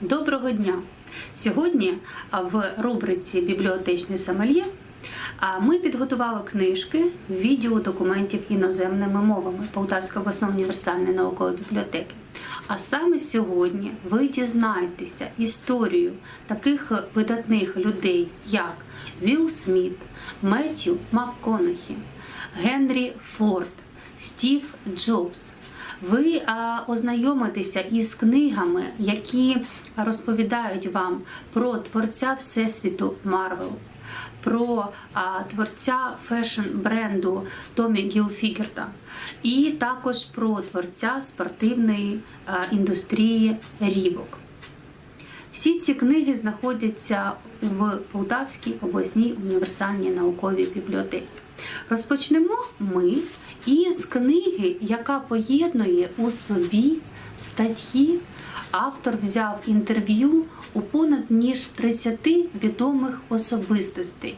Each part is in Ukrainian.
Доброго дня! Сьогодні в рубриці Бібліотечний сомельє ми підготували книжки відділу документів іноземними мовами Полтавської обласної універсальної наукової бібліотеки. А саме сьогодні ви дізнаєтеся історію таких видатних людей, як Вілл Сміт, Меттю МакКонахі, Генрі Форд, Стів Джобс. Ви ознайомитеся із книгами, які розповідають вам про творця Всесвіту Марвел, про а, творця фешн-бренду Томі Гілфігерта, і також про творця спортивної а, індустрії Рібок. Всі ці книги знаходяться в Полтавській обласній універсальній науковій бібліотеці. Розпочнемо ми із книги, яка поєднує у собі статті. Автор взяв інтерв'ю у понад ніж 30 відомих особистостей.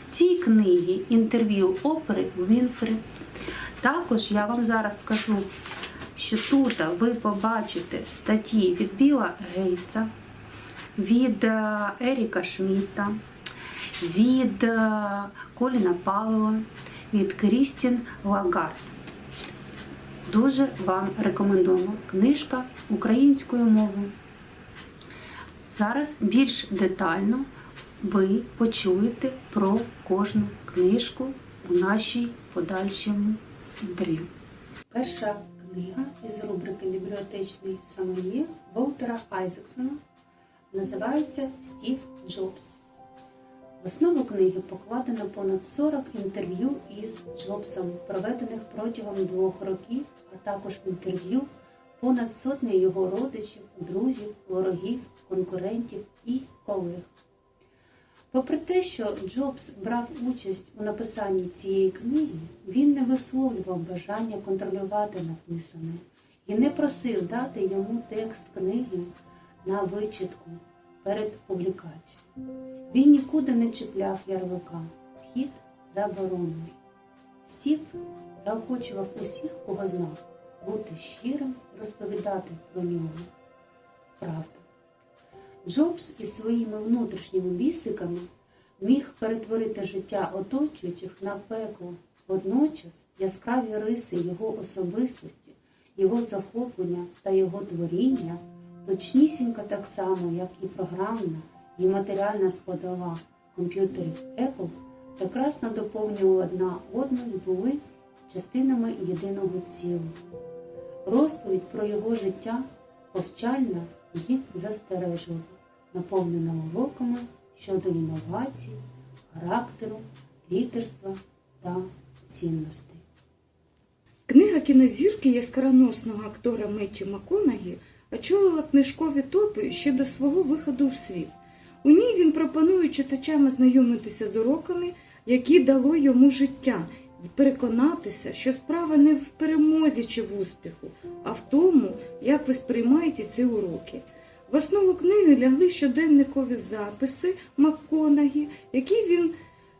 В цій книгі інтерв'ю опери Вінфрі. Також я вам зараз скажу, що тут ви побачите в статті від Біла Гейтса, від е, Еріка Шміта, від е, Коліна Павела, від Крістін Лагард. Дуже вам рекомендуємо. Книжка українською мовою. Зараз більш детально ви почуєте про кожну книжку у нашій подальшому інтерв'ю. Перша книга із рубрики Бібліотечний сомельє Волтера Айзексона називається Стів Джобс. В основу книги покладено понад 40 інтерв'ю із Джобсом, проведених протягом двох років, а також інтерв'ю понад сотні його родичів, друзів, ворогів, конкурентів і колег. Попри те, що Джобс брав участь у написанні цієї книги, він не висловлював бажання контролювати написане і не просив дати йому текст книги на вичитку перед публікацією. Він нікуди не чіпляв ярлика, вхід заборонений. Стів заохочував усіх, кого знав, бути щирим, і розповідати про нього правду. Джобс із своїми внутрішніми бісиками міг перетворити життя оточуючих на пекло. Водночас яскраві риси його особистості, його захоплення та його творіння точнісінько так само, як і програмна і матеріальна складова комп'ютерів Apple, прекрасно доповнювали одна одну і були частинами єдиного цілого. Розповідь про його життя повчальна і застережлива, наповнена уроками щодо інновацій, характеру, лідерства та цінностей. Книга кінозірки яскравоносного актора Меттю МакКонагі очолила книжкові топи ще до свого виходу в світ. У ній він пропонує читачам ознайомитися з уроками, які дало йому життя, і переконатися, що справа не в перемозі чи в успіху, а в тому, як ви сприймаєте ці уроки. В основу книги лягли щоденникові записи МакКонагі, які він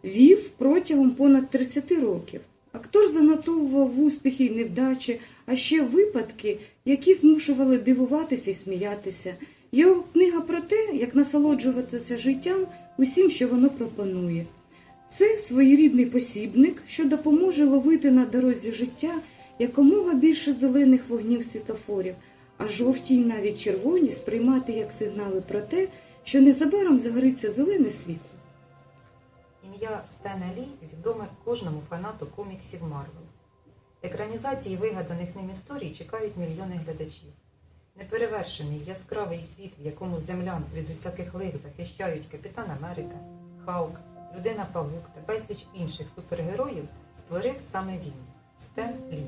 вів протягом понад 30 років. Актор занотовував успіхи і невдачі, а ще випадки, які змушували дивуватися і сміятися. Його книга про те, як насолоджуватися життям усім, що воно пропонує. Це своєрідний посібник, що допоможе ловити на дорозі життя якомога більше зелених вогнів світофорів, а жовті й навіть червоні сприймати як сигнали про те, що незабаром загориться зелене світло. Ім'я Стена Лі відоме кожному фанату коміксів Марвел. Екранізації вигаданих ним історій чекають мільйони глядачів. Неперевершений яскравий світ, в якому землян від усяких лих захищають Капітан Америка, Халк, Людина Павук та безліч інших супергероїв, створив саме він Стен Лі.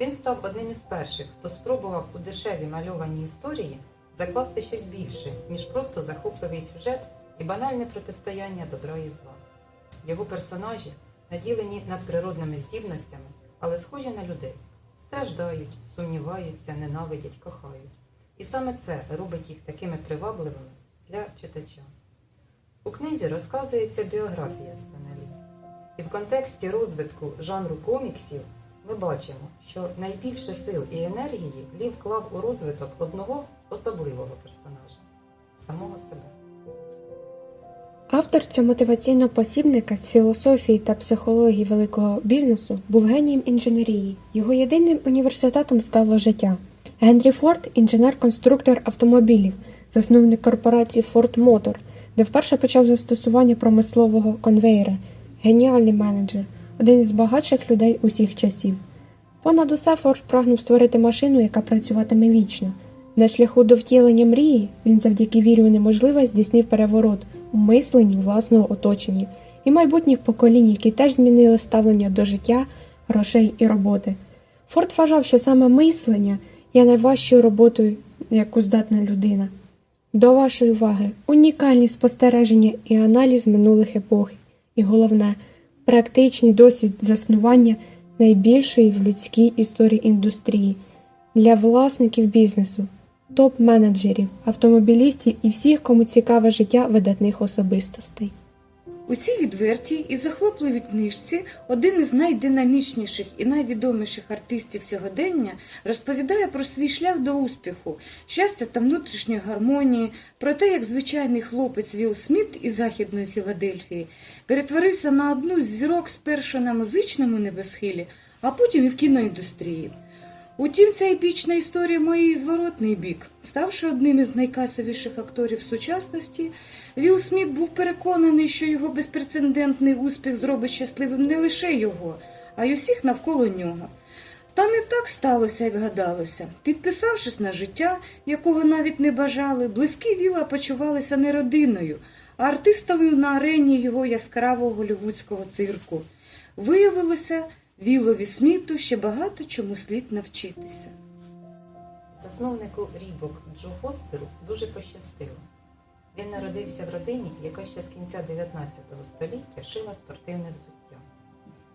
Він став одним із перших, хто спробував у дешеві мальовані історії закласти щось більше, ніж просто захопливий сюжет і банальне протистояння добра і зла. Його персонажі наділені надприродними здібностями, але схожі на людей. Страждають, сумніваються, ненавидять, кохають. І саме це робить їх такими привабливими для читача. У книзі розказується біографія Стенелі. І в контексті розвитку жанру коміксів ми бачимо, що найбільше сил і енергії Лі вклав у розвиток одного особливого персонажа самого себе. Автор цього мотиваційного посібника з філософії та психології великого бізнесу був генієм інженерії. Його єдиним університетом стало життя. Генрі Форд інженер-конструктор автомобілів, засновник корпорації Ford Motor, де вперше почав застосування промислового конвейера, геніальний менеджер, один із багатших людей усіх часів. Понад усе Форд прагнув створити машину, яка працюватиме вічно. На шляху до втілення мрії він завдяки вірі у неможливе здійснив переворот у мисленні власного оточення і майбутніх поколінь, які теж змінили ставлення до життя, грошей і роботи. Форд вважав, що саме мислення є найважчою роботою, яку здатна людина. До вашої уваги унікальні спостереження і аналіз минулих епох, і головне практичний досвід заснування найбільшої в людській історії індустрії для власників бізнесу, топ-менеджерів, автомобілістів і всіх, кому цікаве життя видатних особистостей. У цій відвертій і захопливій книжці один із найдинамічніших і найвідоміших артистів сьогодення розповідає про свій шлях до успіху, щастя та внутрішньої гармонії, про те, як звичайний хлопець Вілл Сміт із Західної Філадельфії перетворився на одну з зірок спершу на музичному небосхилі, а потім і в кіноіндустрії. Утім, ця епічна історія має і зворотний бік. Ставши одним із найкасовіших акторів сучасності, Вілл Сміт був переконаний, що його безпрецедентний успіх зробить щасливим не лише його, а й усіх навколо нього. Та не так сталося, як гадалося. Підписавшись на життя, якого навіть не бажали, близькі Віла почувалися не родиною, а артистами на арені його яскравого голівудського цирку. Виявилося, Вілові Сміту ще багато чому слід навчитися. Засновнику Рібок Джо Фостеру дуже пощастило. Він народився в родині, яка ще з кінця 19 століття шила спортивне взуття.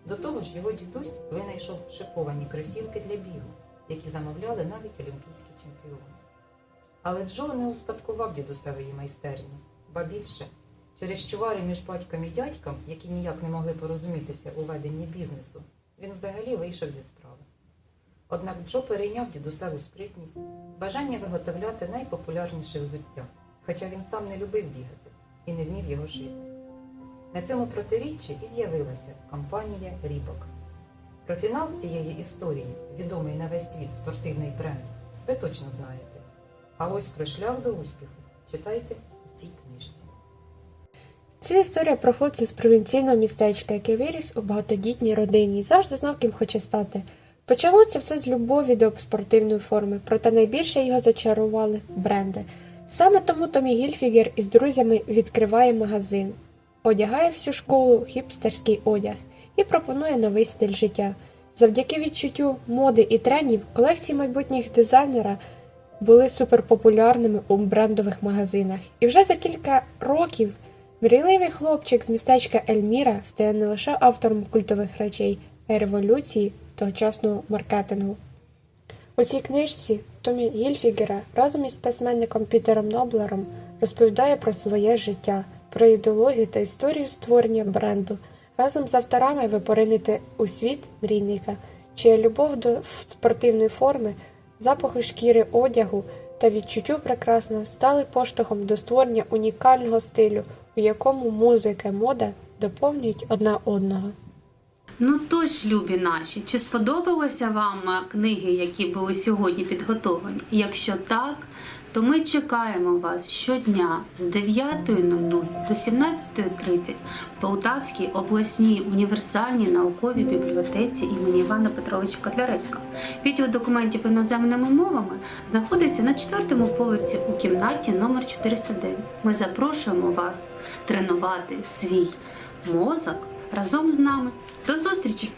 До того ж, його дідусь винайшов шиповані кросівки для бігу, які замовляли навіть олімпійські чемпіони. Але Джо не успадкував дідусевої майстерні, ба більше, через чувари між батьком і дядьком, які ніяк не могли порозумітися у веденні бізнесу, він взагалі вийшов зі справи. Однак Джо перейняв дідусеву спритність, бажання виготовляти найпопулярніше взуття, хоча він сам не любив бігати і не вмів його шити. На цьому протиріччі і з'явилася компанія Рібок. Про фінал цієї історії, відомий на весь світ спортивний бренд, ви точно знаєте. А ось про шлях до успіху читайте у цій книжці. Це історія про хлопця з провінційного містечка, який виріс у багатодітній родині і завжди знав, ким хоче стати. Почалося все з любові до спортивної форми, проте найбільше його зачарували бренди. Саме тому Томі Гільфігер із друзями відкриває магазин, одягає всю школу хіпстерський одяг і пропонує новий стиль життя. Завдяки відчуттю моди і трендів колекції майбутніх дизайнера були суперпопулярними у брендових магазинах. І вже за кілька років мрійливий хлопчик з містечка Ельміра стає не лише автором культових речей, а й революції тогочасного маркетингу. У цій книжці Томі Гільфігера разом із письменником Пітером Ноблером розповідає про своє життя, про ідеологію та історію створення бренду. Разом з авторами ви поринете у світ мрійника, чия любов до спортивної форми, запаху шкіри одягу та відчуттю прекрасного стали поштовхом до створення унікального стилю, у якому музика і мода доповнюють одна одного. Ну тож, любі наші, чи сподобалися вам книги, які були сьогодні підготовлені? Якщо так, то ми чекаємо вас щодня з 9.00 до 17.30 в Полтавській обласній універсальній науковій бібліотеці імені Івана Петровича Котляревського. Відео документів іноземними мовами знаходиться на четвертому поверсі у кімнаті номер 409. Ми запрошуємо вас тренувати свій мозок разом з нами. До зустрічі!